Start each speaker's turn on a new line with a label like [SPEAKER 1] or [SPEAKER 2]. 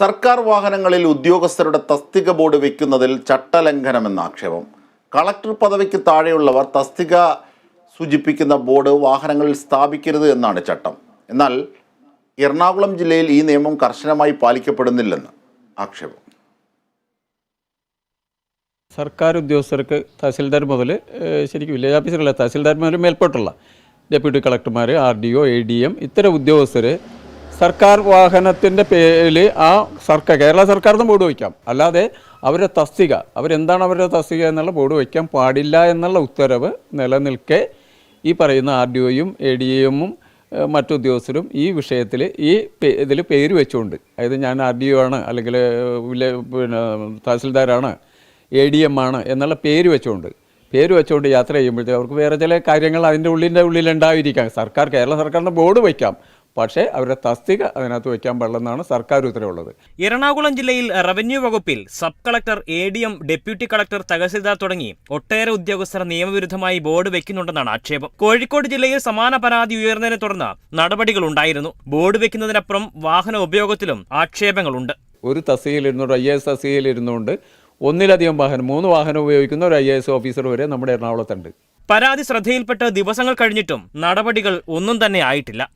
[SPEAKER 1] സർക്കാർ വാഹനങ്ങളിൽ ഉദ്യോഗസ്ഥരുടെ തസ്തിക ബോർഡ് വയ്ക്കുന്നതിൽ ചട്ടലംഘനമെന്ന ആക്ഷേപം. കളക്ടർ പദവിക്ക് താഴെയുള്ളവർ തസ്തിക സൂചിപ്പിക്കുന്ന ബോർഡ് വാഹനങ്ങളിൽ സ്ഥാപിക്കരുത് എന്നാണ് ചട്ടം. എന്നാൽ എറണാകുളം ജില്ലയിൽ ഈ നിയമം കർശനമായി പാലിക്കപ്പെടുന്നില്ലെന്ന് ആക്ഷേപം.
[SPEAKER 2] സർക്കാർ ഉദ്യോഗസ്ഥർക്ക് തഹസിൽദാർ മുതൽ ശരിക്കും വില്ലേജ് ഓഫീസറല്ല തഹസിൽദാർമാർ മേൽപ്പെട്ടുള്ള ഡെപ്യൂട്ടി കളക്ടർമാർ R D O A D M ഇത്തരം ഉദ്യോഗസ്ഥർ സർക്കാർ വാഹനത്തിന്റെ പേരിൽ ആ സർക്കാർ കേരള സർക്കാരിന് ബോർഡ് വയ്ക്കാം. അല്ലാതെ അവരുടെ തസ്തിക അവരെന്താണ് അവരുടെ തസ്തിക എന്നുള്ള ബോർഡ് വയ്ക്കാൻ പാടില്ല എന്നുള്ള ഉത്തരവ് നിലനിൽക്കെ ഈ പറയുന്ന ആർ ഡി ഒയും എ ഡി എമ്മും മറ്റുദ്യോഗസ്ഥരും ഈ വിഷയത്തിൽ ഈ ഇതിൽ പേര് വെച്ചുകൊണ്ട് അതായത് ഞാൻ ആർ ഡി ഒ ആണ് അല്ലെങ്കിൽ പിന്നെ തഹസിൽദാരാണ് എ ഡി എം ആണ് എന്നുള്ള പേര് വെച്ചുകൊണ്ട് പേര് വെച്ചുകൊണ്ട് യാത്ര ചെയ്യുമ്പോഴത്തേക്ക് അവർക്ക് വേറെ ചില കാര്യങ്ങൾ അതിന്റെ ഉള്ളിന്റെ ഉള്ളിൽ ഉണ്ടായിരിക്കാം. സർക്കാർ കേരള സർക്കാരിന്റെ ബോർഡ് വയ്ക്കാം. പക്ഷേ അവരുടെ തസ്തിക അതിനകത്ത് വയ്ക്കാൻ പാടില്ലെന്നാണ് സർക്കാർ ഉത്തരവുള്ളത്.
[SPEAKER 3] എറണാകുളം ജില്ലയിൽ റവന്യൂ വകുപ്പിൽ sub collector A D M deputy collector tahsildar തുടങ്ങി ഒട്ടേറെ ഉദ്യോഗസ്ഥർ നിയമവിരുദ്ധമായി ബോർഡ് വെക്കുന്നുണ്ടെന്നാണ് ആക്ഷേപം. കോഴിക്കോട് ജില്ലയിൽ സമാന പരാതി ഉയർന്നതിനെ തുടർന്ന് നടപടികൾ ഉണ്ടായിരുന്നു. ബോർഡ് വെക്കുന്നതിനപ്പുറം വാഹന ഉപയോഗത്തിലും ആക്ഷേപങ്ങളുണ്ട്.
[SPEAKER 2] ഒരു തസ്തികയിലിരുന്നുകൊണ്ട് ഐ എസ് തസ്തികയിലിരുന്നുകൊണ്ട് ഒന്നിലധികം വാഹനം മൂന്ന് വാഹനം ഉപയോഗിക്കുന്ന ഒരു ഐ എസ് ഓഫീസർ വരെ നമ്മുടെ എറണാകുളത്തുണ്ട്.
[SPEAKER 3] പരാതി ശ്രദ്ധയിൽപ്പെട്ട് ദിവസങ്ങൾ കഴിഞ്ഞിട്ടും നടപടികൾ ഒന്നും തന്നെ ആയിട്ടില്ല.